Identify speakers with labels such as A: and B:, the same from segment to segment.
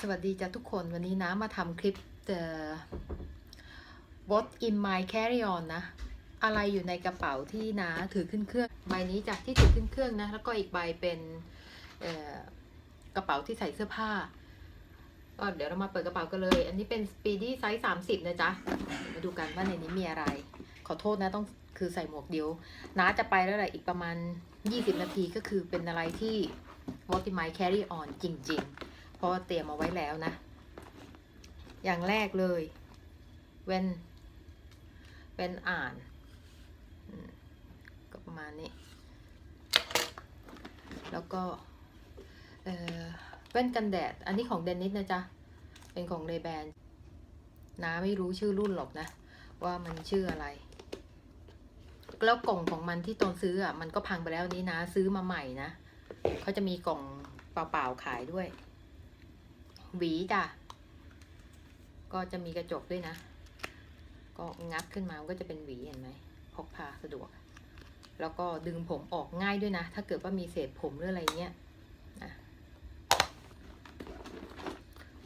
A: สวัสดีจ้ะทุกคนวันนี้นะมาทำคลิป the what in my carry on นะ อะไรอยู่ในกระเป๋าที่นะถือขึ้นเครื่อง ใบนี้จากที่ถือขึ้นเครื่องนะ แล้วก็อีกใบเป็นกระเป๋าที่ใส่เสื้อผ้า ก็เดี๋ยวเรามาเปิดกระเป๋ากันเลย อันนี้เป็น speedy size 30 นะจ๊ะ มาดูกันว่าในนี้มีอะไร ขอโทษนะต้องคือใส่หมวกเดียวน้าจะไปแล้วแหละอีกประมาณ 20 นาทีก็คือเป็นอะไรที่ what in my carry on จริง ๆ พราะเตรียมเอาไว้แล้วนะ อย่างแรกเลยเว้นเว้นอ่านก็ประมาณนี้ แล้วก็เแว่นกันแดด อันนี้ของเดนนิสนะจ๊ะ เป็นของเรแบนน้าไม่รู้ชื่อรุ่นหรอกนะ ว่ามันชื่ออะไร แล้วกล่องของมันที่ตอนซื้ออะ มันก็พังไปแล้วนี้นะ ซื้อมาใหม่นะเขาจะมีกล่องเปล่าๆขายด้วย หวีจ้ะ ก็จะมีกระจกด้วยนะ ก็งัดขึ้นมาก็จะเป็นหวีเห็นไหมพกพาสะดวก แล้วก็ดึงผมออกง่ายด้วยนะ ถ้าเกิดว่ามีเศษผมหรืออะไรเงี้ย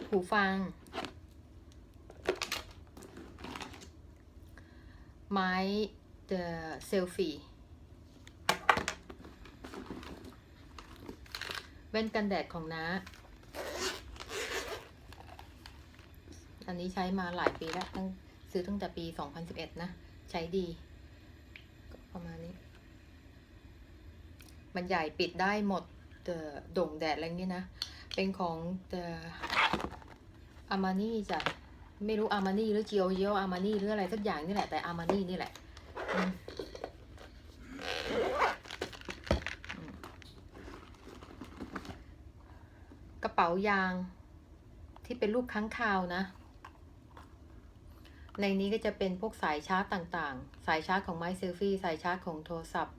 A: หูฟัง ไม้ the selfie แว่นกันแดดของน้า อันนี้ใช้มาหลายปีแล้วตั้งซื้อตั้งแต่ปี 2011 นะ ใช้ดี ประมาณนี้ มันใหญ่ปิดได้หมดเดโด่งแดดอะไรเงี้ยนะ เป็นของเดอามานี่จ้ะไม่รู้อามานี่หรือเจียวเจียวอามานี่หรืออะไรสักอย่างนี่แหละแต่อามานี่นี่แหละกระเป๋ายางที่เป็นรูปค้างคาวนะ ในนี้ก็จะเป็นพวกสายชาร์จต่างๆ สายชาร์จของไมเซลฟี่ สายชาร์จของโทรศัพท์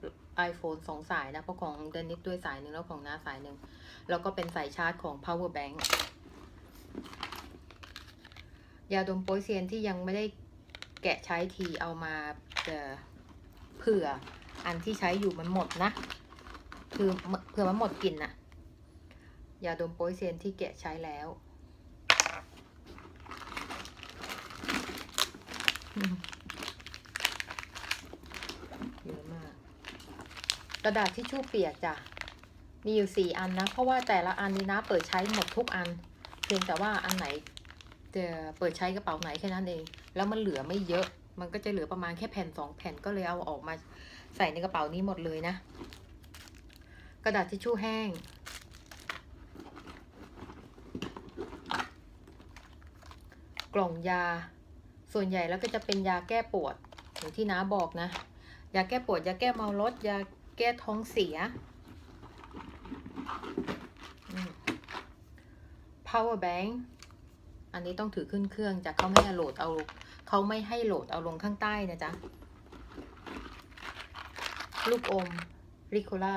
A: iPhone สองสายนะ เพราะของเดนิสด้วยสายหนึ่งแล้วของน้าสายหนึ่ง แล้วก็เป็นสายชาร์จของ power bank ยาดมโปยเซียนที่ยังไม่ได้แกะใช้ทีเอามาเผื่ออันที่ใช้อยู่มันหมดนะ คือเผื่อมันหมดกลิ่นน่ะยาดมโปยเซียนที่แกะใช้แล้ว เยอะมาก กระดาษที่ชู่เปียกจ้ะ มีอยู่สี่อันนะ เพราะว่าแต่ละอันนี้นะ เปิดใช้หมดทุกอัน เพียงแต่ว่าอันไหนจะเปิดใช้กระเป๋าไหนแค่นั้นเอง แล้วมันเหลือไม่เยอะ มันก็จะเหลือประมาณแค่แผ่นสองแผ่นก็เลยเอาออกมาใส่ในกระเป๋านี้หมดเลยนะ กระดาษทิชชู่แห้งกล่องยา ส่วนใหญ่แล้วก็จะเป็นยาแก้ปวดอย่างที่น้าบอกนะ ยาแก้ปวด ยาแก้เมารถ ยาแก้ท้องเสีย power bank อันนี้ต้องถือขึ้นเครื่องจะเขาไม่ให้โหลดเอาเขาไม่ให้โหลดเอาลงข้างใต้นะจ๊ะ ลูกอมริโคล่า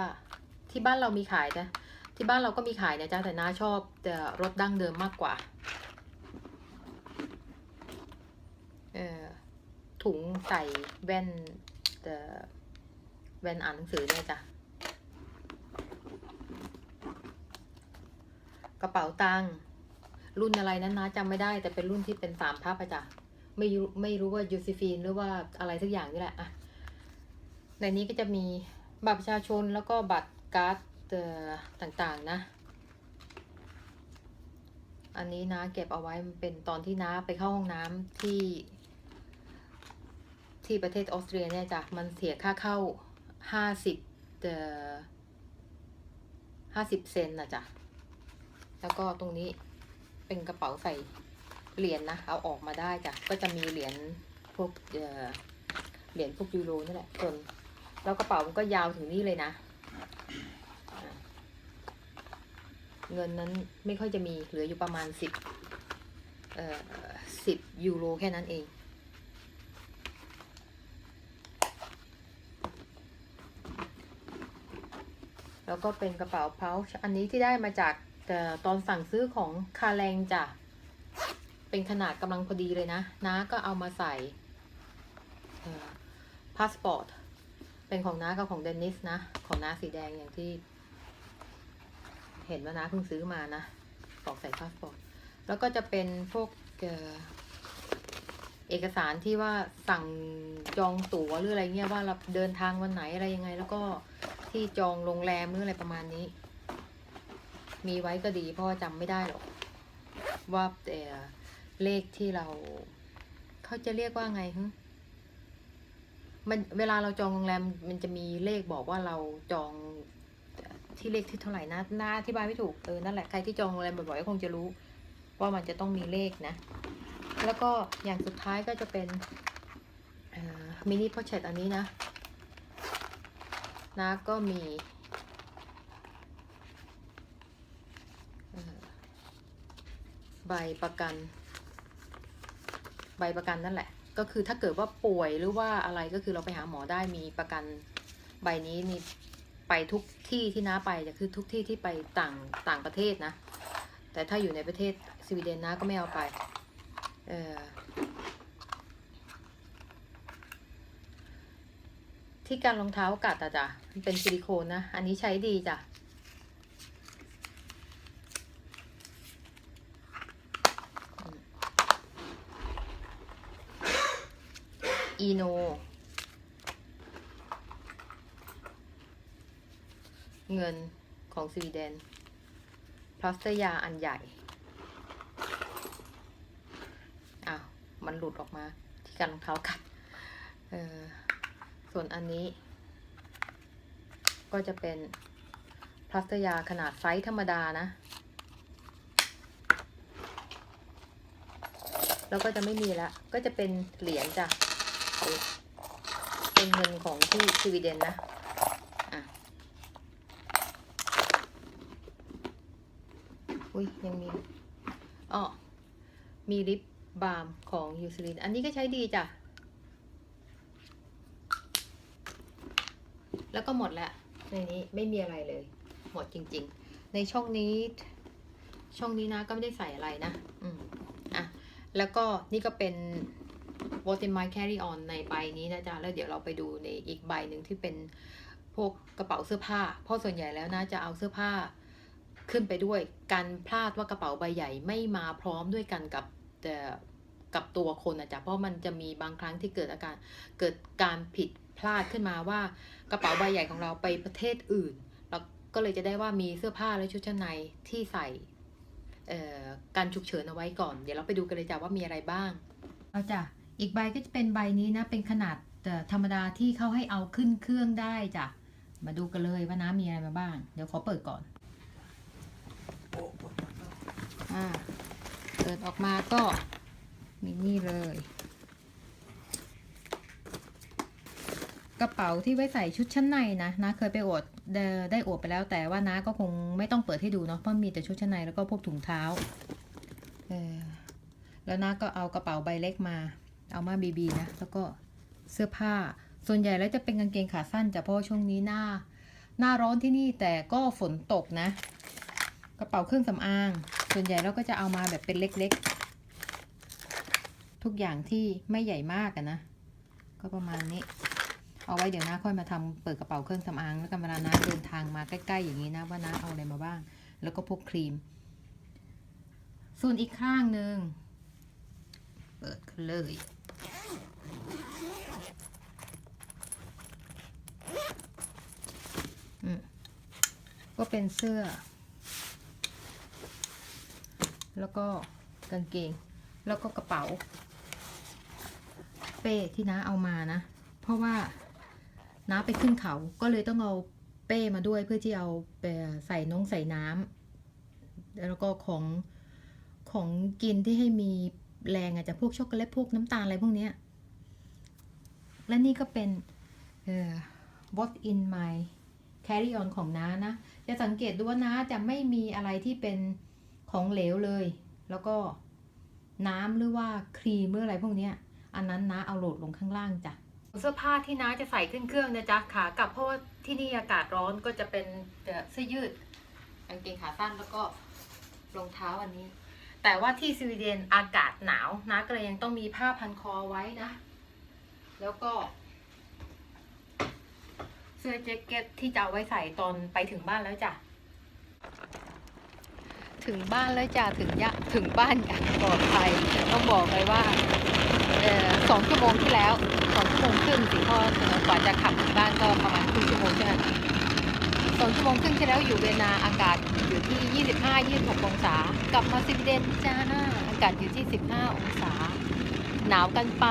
A: ที่บ้านเรามีขายนะที่บ้านเราก็มีขายนะจ๊ะแต่น้าชอบแต่รสดั้งเดิมมากกว่า เออ ถุงใส่แว่นแต่แว่นอ่านหนังสือเนี่ยจ้ะ กระเป๋าตังรุ่นอะไรนั้นนะจำไม่ได้ แต่เป็นรุ่นที่เป็นสามพับอะจ้ะไม่รู้ไม่รู้ว่ายูซิฟีนหรือว่าอะไรสักอย่างนี่แหละอะในนี้ก็จะมีบัตรประชาชนแล้วก็บัตรการ์ดต่างๆนะ อันนี้นะเก็บเอาไว้มันเป็นตอนที่น้าไปเข้าห้องน้ำที่ ที่ประเทศออสเตรียเนี่ยจ้ะมันเสียค่าเข้าห้าสิบเอ่อห้าสิบเซนนะจ้ะ แล้วก็ตรงนี้เป็นกระเป๋าใส่เหรียญนะเอาออกมาได้จ้ะ ก็จะมีเหรียญพวกเอ่อเหรียญพวกยูโรนี่แหละส่วนแล้วกระเป๋ามันก็ยาวถึงนี่เลยนะ เงินนั้นไม่ค่อยจะมีเหลืออยู่ประมาณสิบเอ่อสิบยูโรแค่นั้นเอง แล้วก็เป็นกระเป๋าเพาชอันนี้ที่ได้มาจากตอนสั่งซื้อของคาแรงจ้ะ เป็นขนาดกำลังพอดีเลยนะน้าก็เอามาใส่พาสปอร์ต เป็นของน้ากับของเดนนิสนะ ของน้าสีแดงอย่างที่ เห็นว่าน้าเพิ่งซื้อมานะบอกใส่พาสปอร์ต แล้วก็จะเป็นพวกเเอกสารที่ว่าสั่งจองตั๋วหรืออะไรเงี้ยว่าเราเดินทางวันไหนอะไรยังไง แล้วก็ ที่จองโรงแรมหรืออะไรประมาณนี้ มีไว้ก็ดีเพราะว่าจำไม่ได้หรอก ว่าแต่เลขที่เรา เขาจะเรียกว่าไงฮึมันเวลาเราจองโรงแรมมันจะมีเลขบอกว่าเราจองที่เลขที่เท่าไหร่นะน่าอธิบายไม่ถูกเออนั่นแหละใครที่จองโรงแรมบ่อยๆก็คงจะรู้ ว่ามันจะต้องมีเลขนะ แล้วก็อย่างสุดท้ายก็จะเป็นมินิพอเชตอันนี้นะ นะก็มีใบประกัน ใบประกันนั่นแหละ ก็คือถ้าเกิดว่าป่วยหรือว่าอะไรก็คือเราไปหาหมอได้มีประกันใบนี้นี่ไปทุกที่ที่น้าไปจะคือทุกที่ที่ไปต่างต่างประเทศนะ แต่ถ้าอยู่ในประเทศสวีเดนนะก็ไม่เอาไป เออ ที่การรองเท้ากัดอะจ้ะมันเป็นซิลิโคนนะ อันนี้ใช้ดีจ้ะอีโน เงินของสวีเดนพลาสเตอร์ยาอันใหญ่ อ้าว มันหลุดออกมาที่การรองเท้ากัด เออ ส่วนอันนี้ ก็จะเป็นพลาสตยาขนาดไซส์ธรรมดานะ แล้วก็จะไม่มีละ ก็จะเป็นเหรียญจ้ะ เป็นเงินของที่สวีเดนนะอะอุ้ยยังมีอ๋อมีลิปบาล์มของยูซลิน อันนี้ก็ใช้ดีจ้ะ แล้วก็หมดแล้วในนี้ไม่มีอะไรเลย หมดจริง ๆ ในช่องนี้ ช่องนี้นะก็ไม่ได้ใส่อะไรนะ อืมอะแล้วก็นี่ก็เป็น What in my carry on ในใบนี้นะจ๊ะ แล้วเดี๋ยวเราไปดูในอีกใบหนึ่งที่เป็นพวกกระเป๋าเสื้อผ้า เพราะส่วนใหญ่แล้วนะจะเอาเสื้อผ้าขึ้นไปด้วย การพลาดว่ากระเป๋าใบใหญ่ไม่มาพร้อมด้วยกันกับแต่กับตัวคนนะจ๊ะ เพราะมันจะมีบางครั้งที่เกิดอาการเกิดการผิด ลาดขึ้นมาว่ากระเป๋าใบใหญ่ของเราไปประเทศอื่น เราก็เลยจะได้ว่ามีเสื้อผ้าและชุดชั้นในที่ใส่เอ่อการฉุกเฉินเอาไว้ก่อน เดี๋ยวเราไปดูกันเลยจ้ะว่ามีอะไรบ้าง เอาจ้ะ อีกใบก็จะเป็นใบนี้นะ เป็นขนาดเอ่อธรรมดาที่เขาให้เอาขึ้นเครื่องได้จ้ะ มาดูกันเลยว่าน้ำมีอะไรมาบ้าง เดี๋ยวขอเปิดก่อนอ่าเปิดออกมาก็มีนี่เลย ระเป๋าที่ไว้ใส่ชุดชั้นในนะนะเคยไปอวดได้อวดไปแล้วแต่ว่านะก็คงไม่ต้องเปิดให้ดูเนาะเพราะมีแต่ชุดชั้นในแล้วก็พวกถุงเท้าเออแล้วนะก็เอากระเป๋าใบเล็กมา เอามาบีบีนะแล้วก็เสื้อผ้า ส่วนใหญ่แล้วจะเป็นกางเกงขาสั้นจะเพราะช่วงนี้หน้า หน้าร้อนที่นี่แต่ก็ฝนตกนะ กระเป๋าเครื่องสำอาง ส่วนใหญ่เราก็จะเอามาแบบเป็นเล็กๆ ทุกอย่างที่ไม่ใหญ่มากอะนะก็ประมาณนี้ เอาไว้เดี๋ยวนะค่อยมาทำเปิดกระเป๋าเครื่องสำอางแล้วกันเวลานะเดินทางมาใกล้ๆอย่างนี้นะว่านะเอาอะไรมาบ้าง แล้วก็พวกครีม ส่วนอีกข้างหนึ่งเปิดกันเลยอืมก็เป็นเสื้อ แล้วก็กางเกง แล้วก็กระเป๋า เป้ที่น้าเอามานะ เพราะว่า น้าไปขึ้นเขาก็เลยต้องเอาเป้มาด้วยเพื่อที่เอาไปใส่น้องใส่น้ำแล้วก็ของของกินที่ให้มีแรงอาจจะพวกช็อกโกแลตพวกน้ำตาลอะไรพวกเนี้ยและนี่ก็เป็นเอ่อ what in my carry on ของน้านะ จะสังเกตดูว่าน้าจะไม่มีอะไรที่เป็นของเหลวเลย แล้วก็น้ำหรือว่าครีมหรืออะไรพวกเนี้ย อันนั้นน้าเอาโหลดลงข้างล่างจ้ะ เสื้อผ้าที่น้าจะใส่ขึ้นเครื่องนะจ๊ะขากลับเพราะว่าที่นี่อากาศร้อนก็จะเป็นเสื้อยืดกางเกงขาสั้นแล้วก็รองเท้าอันนี้ แต่ว่าที่สวีเดนอากาศหนาวนะก็เลยยังต้องมีผ้าพันคอไว้นะ แล้วก็ เสื้อแจ็คเก็ตที่จะเอาไว้ใส่ตอนไปถึงบ้านแล้วจ้ะถึงบ้านแล้วจ้ะถึงยะถึงบ้านอย่างปลอดภัยต้องบอกเลยว่า สองชั่วโมงที่แล้วสองชั่วโมงครึ่งสิพ่อเสนอกว่าจะขับถึงบ้านก็ประมาณครึ่งชั่วโมงใช่ไหมสองชั่วโมงครึ่งที่แล้วอยู่เวนาอากาศอยู่ที่ 25 26 องศา กลับมาสวีเดนจ้าอากาศอยู่ที่ 15 องศา หนาวกันไป